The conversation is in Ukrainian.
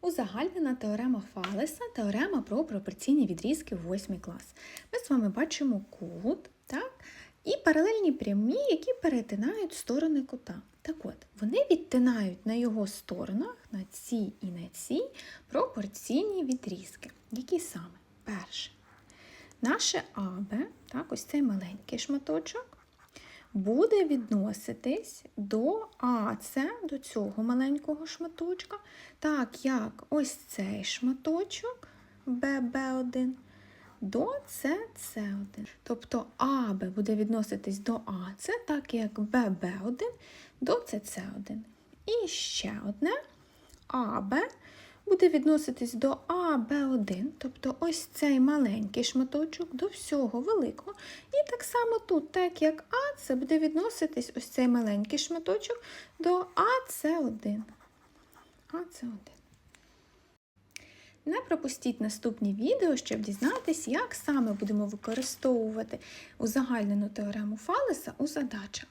Узагальнена теорема Фалеса, теорема про пропорційні відрізки в 8 клас. Ми з вами бачимо кут, так? І паралельні прямі, які перетинають сторони кута. Так от, вони відтинають на його сторонах, на цій і на цій, пропорційні відрізки. Які саме? Перше. Наше АБ, так, ось цей маленький шматочок, буде відноситись до АЦ, до цього маленького шматочка, так як ось цей шматочок ББ1 до СС1. Тобто АБ буде відноситись до АЦ, так як ББ1 до СС1. І ще одне АБ буде відноситись до АБ1, тобто ось цей маленький шматочок до всього великого. І так само тут, так як А, це буде відноситись ось цей маленький шматочок до АЦ1. АЦ1. Не пропустіть наступні відео, щоб дізнатись, як саме будемо використовувати узагальнену теорему Фалеса у задачах.